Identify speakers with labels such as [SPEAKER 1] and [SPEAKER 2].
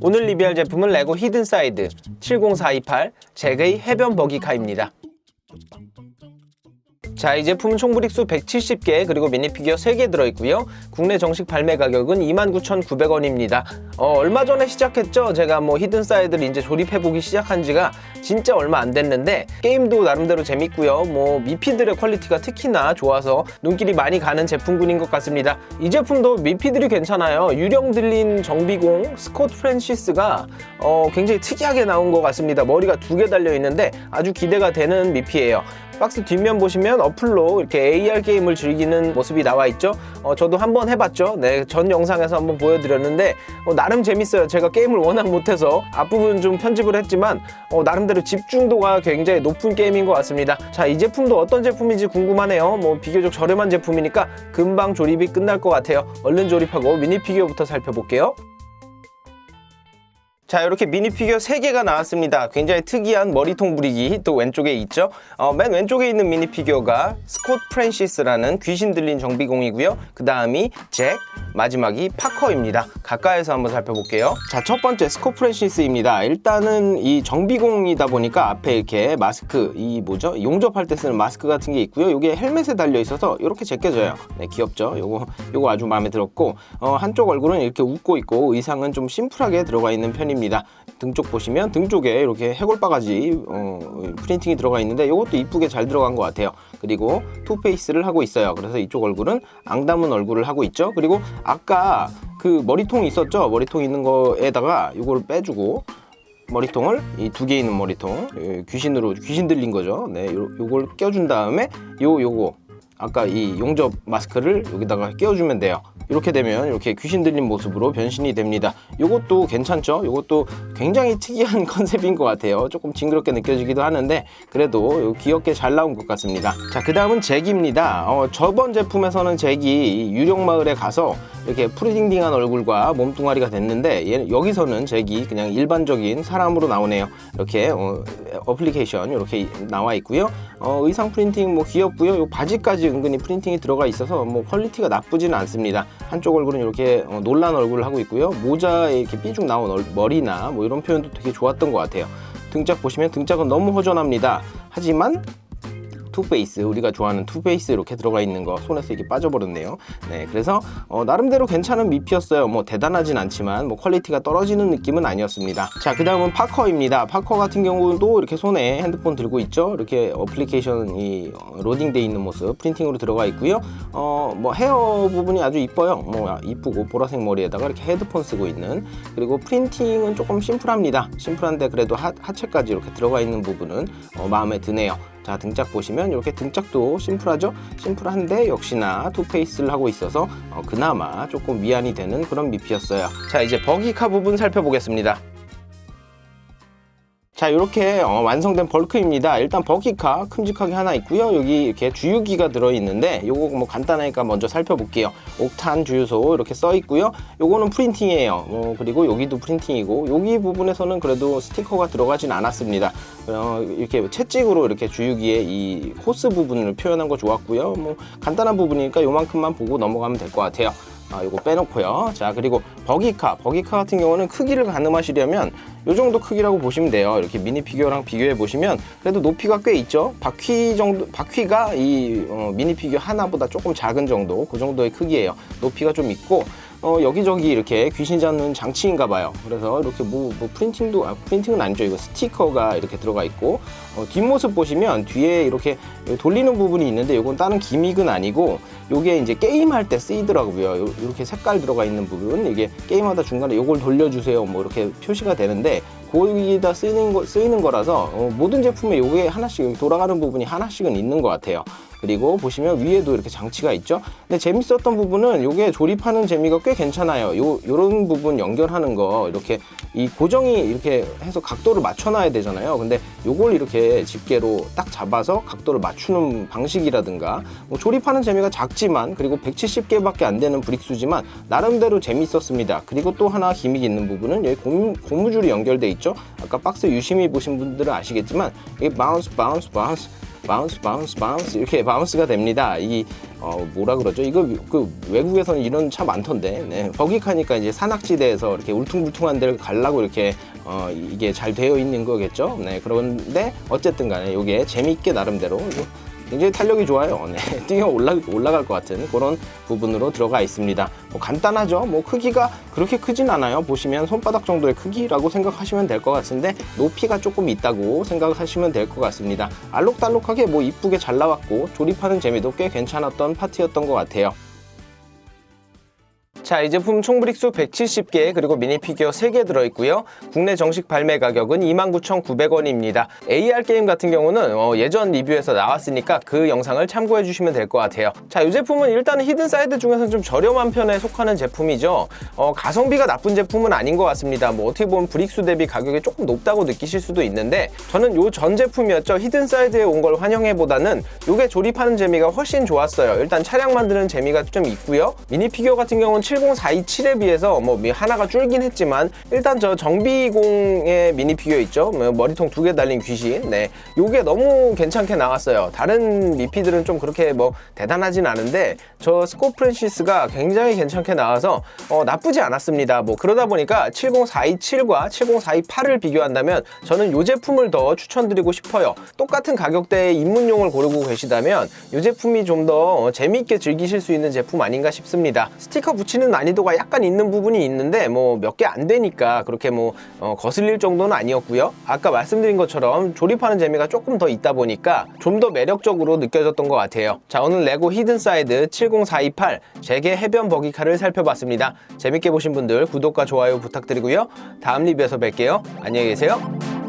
[SPEAKER 1] 오늘 리뷰할 제품은 레고 히든사이드 70428 잭의 해변 버기카입니다. 자, 이 제품은 총 브릭수 170개 그리고 미니피규어 3개 들어있고요. 국내 정식 발매 가격은 29,900원입니다. 어, 얼마 전에 시작했죠? 제가 뭐 히든사이드를 이제 조립해보기 시작한 지가 진짜 얼마 안 됐는데 게임도 나름대로 재밌고요. 뭐 미피들의 퀄리티가 특히나 좋아서 눈길이 많이 가는 제품군인 것 같습니다. 이 제품도 미피들이 괜찮아요. 유령 들린 정비공 스콧 프랜시스가 어, 굉장히 특이하게 나온 것 같습니다. 머리가 두 개 달려 있는데 아주 기대가 되는 미피예요. 박스 뒷면 보시면 어플로 이렇게 AR 게임을 즐기는 모습이 나와 있죠. 어, 저도 한번 해봤죠. 네, 전 영상에서 한번 보여드렸는데 어, 나름 재밌어요. 제가 게임을 워낙 못해서 앞부분 좀 편집을 했지만 어, 나름대로 집중도가 굉장히 높은 게임인 것 같습니다. 자, 이 제품도 어떤 제품인지 궁금하네요. 뭐 비교적 저렴한 제품이니까 금방 조립이 끝날 것 같아요. 얼른 조립하고 미니 피규어부터 살펴볼게요. 자 이렇게 미니 피규어 3개가 나왔습니다. 굉장히 특이한 머리통 부리기 또 왼쪽에 있죠? 어, 맨 왼쪽에 있는 미니 피규어가 스콧 프랜시스라는 귀신 들린 정비공이고요. 그 다음이 잭 마지막이 파커입니다. 가까이서 한번 살펴볼게요. 자 첫 번째 스콧 프랜시스입니다. 일단은 이 정비공이다 보니까 앞에 이렇게 마스크 이 뭐죠? 용접할 때 쓰는 마스크 같은 게 있고요. 이게 헬멧에 달려 있어서 이렇게 제껴져요. 네 귀엽죠? 요거 요거 아주 마음에 들었고 어, 한쪽 얼굴은 이렇게 웃고 있고 의상은 좀 심플하게 들어가 있는 편입니다. 등 쪽 보시면 등 쪽에 이렇게 해골 바가지 어, 프린팅이 들어가 있는데 이것도 이쁘게 잘 들어간 것 같아요. 그리고 투페이스를 하고 있어요. 그래서 이쪽 얼굴은 앙담은 얼굴을 하고 있죠. 그리고 아까 그 머리통이 있었죠 머리통 있는 거에다가 이걸 빼주고 머리통을 이 두 개 있는 머리통 예, 귀신으로 귀신 들린 거죠 네 요, 요걸 껴준 다음에 요 요거 아까 이 용접 마스크를 여기다가 끼워주면 돼요. 이렇게 되면 이렇게 귀신 들린 모습으로 변신이 됩니다. 이것도 괜찮죠? 이것도 굉장히 특이한 컨셉인 것 같아요. 조금 징그럽게 느껴지기도 하는데 그래도 귀엽게 잘 나온 것 같습니다. 자, 그 다음은 잭입니다. 어, 저번 제품에서는 잭이 유령마을에 가서 이렇게 푸르딩딩한 얼굴과 몸뚱아리가 됐는데 얘- 여기서는 잭이 그냥 일반적인 사람으로 나오네요. 이렇게 어, 어플리케이션 이렇게 나와 있고요. 어, 의상 프린팅 뭐 귀엽고요. 요 바지까지 은근히 프린팅이 들어가 있어서 뭐 퀄리티가 나쁘지는 않습니다. 한쪽 얼굴은 이렇게 어, 놀란 얼굴을 하고 있고요. 모자에 이렇게 삐죽 나온 얼- 머리나 뭐 이런 표현도 되게 좋았던 것 같아요. 등짝 보시면 등짝은 너무 허전합니다. 하지만 투페이스 우리가 좋아하는 투페이스 이렇게 들어가 있는 거 손에서 이게 빠져버렸네요. 네 그래서 어, 나름대로 괜찮은 미피였어요. 뭐 대단하진 않지만 뭐 퀄리티가 떨어지는 느낌은 아니었습니다. 자 그 다음은 파커입니다. 파커 같은 경우도 이렇게 손에 핸드폰 들고 있죠? 이렇게 어플리케이션이 어, 로딩돼 있는 모습 프린팅으로 들어가 있고요. 어 뭐 헤어 부분이 아주 이뻐요. 뭐 이쁘고 보라색 머리에다가 이렇게 헤드폰 쓰고 있는. 그리고 프린팅은 조금 심플합니다. 심플한데 그래도 하, 하체까지 이렇게 들어가 있는 부분은 어, 마음에 드네요 자 등짝 보시면 이렇게 등짝도 심플하죠? 심플한데 역시나 투페이스를 하고 있어서 어, 그나마 조금 미안이 되는 그런 미피였어요. 자 이제 버기카 부분 살펴보겠습니다 자 이렇게 어, 완성된 벌크입니다. 일단 버기카 큼직하게 하나 있고요. 여기 이렇게 주유기가 들어있는데 요거 뭐 간단하니까 먼저 살펴볼게요. 옥탄 주유소 이렇게 써 있고요. 요거는 프린팅이에요. 어, 그리고 여기도 프린팅이고 여기 부분에서는 그래도 스티커가 들어가진 않았습니다. 어, 이렇게 채찍으로 이렇게 주유기의 이 호스 부분을 표현한 거 좋았고요. 뭐 간단한 부분이니까 요만큼만 보고 넘어가면 될 것 같아요 아, 이거 빼놓고요. 자, 그리고 버기카. 버기카 같은 경우는 크기를 가늠하시려면 이 정도 크기라고 보시면 돼요. 이렇게 미니 피규어랑 비교해 보시면 그래도 높이가 꽤 있죠. 바퀴 정도, 바퀴가 이 어, 미니 피규어 하나보다 조금 작은 정도, 그 정도의 크기예요. 높이가 좀 있고 어, 여기저기 이렇게 귀신 잡는 장치인가 봐요. 그래서 이렇게 뭐, 뭐 프린팅도, 아, 프린팅은 아니죠. 이거 스티커가 이렇게 들어가 있고, 어, 뒷모습 보시면 뒤에 이렇게 돌리는 부분이 있는데 이건 다른 기믹은 아니고, 요게 이제 게임할 때 쓰이더라고요. 요- 이렇게 색깔 들어가 있는 부분, 이게 게임하다 중간에 요걸 돌려주세요. 뭐 이렇게 표시가 되는데, 거기다 쓰이는, 거, 쓰이는 거라서 어, 모든 제품에 요게 하나씩 돌아가는 부분이 하나씩은 있는 것 같아요. 그리고 보시면 위에도 이렇게 장치가 있죠. 근데 재밌었던 부분은 요게 조립하는 재미가 꽤 괜찮아요. 요 요런 부분 연결하는 거 이렇게 이 고정이 이렇게 해서 각도를 맞춰 놔야 되잖아요. 근데 요걸 이렇게 집게로 딱 잡아서 각도를 맞추는 방식이라든가 뭐 조립하는 재미가 작지만 그리고 170개밖에 안 되는 브릭수지만 나름대로 재밌었습니다. 그리고 또 하나 기믹이 있는 부분은 여기 고무, 고무줄이 연결돼 있죠. 아까 박스 유심히 보신 분들은 아시겠지만 이게 바운스 바운스 바운스 바운스 바운스 바운스 이렇게 바운스가 됩니다. 이 어, 뭐라 그러죠? 이거 그 외국에서는 이런 차 많던데. 네. 버기카니까 이제 산악지대에서 이렇게 울퉁불퉁한 데를 가려고 이렇게 어, 이게 잘 되어 있는 거겠죠. 네. 그런데 어쨌든 간에 이게 재밌게 나름대로 굉장히 탄력이 좋아요. 네. 뛰어 올라, 올라갈 것 같은 그런 부분으로 들어가 있습니다. 뭐 간단하죠. 뭐 크기가 그렇게 크진 않아요. 보시면 손바닥 정도의 크기라고 생각하시면 될 것 같은데 높이가 조금 있다고 생각하시면 될 것 같습니다. 알록달록하게 뭐 이쁘게 잘 나왔고 조립하는 재미도 꽤 괜찮았던 파트였던 것 같아요. 자, 이 제품 총 브릭수 170개 그리고 미니 피규어 3개 들어있고요. 국내 정식 발매 가격은 29,900원입니다. AR 게임 같은 경우는 어, 예전 리뷰에서 나왔으니까 그 영상을 참고해 주시면 될 것 같아요. 자, 이 제품은 일단은 히든 사이드 중에서는 좀 저렴한 편에 속하는 제품이죠. 어, 가성비가 나쁜 제품은 아닌 것 같습니다. 뭐 어떻게 보면 브릭수 대비 가격이 조금 높다고 느끼실 수도 있는데 저는 요 전 제품이었죠. 히든 사이드에 온 걸 환영해보다는 요게 조립하는 재미가 훨씬 좋았어요. 일단 차량 만드는 재미가 좀 있고요. 미니 피규어 같은 경우는 70427에 비해서 뭐 하나가 줄긴 했지만 일단 저 정비공의 미니 피규어 있죠. 뭐 머리통 두 개 달린 귀신. 네. 요게 너무 괜찮게 나왔어요. 다른 미피들은 좀 그렇게 뭐 대단하진 않은데 저 스코 프랜시스가 굉장히 괜찮게 나와서 어, 나쁘지 않았습니다. 뭐 그러다 보니까 70427과 70428을 비교한다면 저는 요 제품을 더 추천드리고 싶어요. 똑같은 가격대의 입문용을 고르고 계시다면 이 제품이 좀 더 재미있게 즐기실 수 있는 제품 아닌가 싶습니다. 스티커 붙이는 난이도가 약간 있는 부분이 있는데 뭐 몇 개 안 되니까 그렇게 뭐 어, 거슬릴 정도는 아니었고요. 아까 말씀드린 것처럼 조립하는 재미가 조금 더 있다 보니까 좀 더 매력적으로 느껴졌던 것 같아요. 자 오늘 레고 히든 사이드 70428 제게 해변 버기카를 살펴봤습니다. 재밌게 보신 분들 구독과 좋아요 부탁드리고요. 다음 리뷰에서 뵐게요. 안녕히 계세요.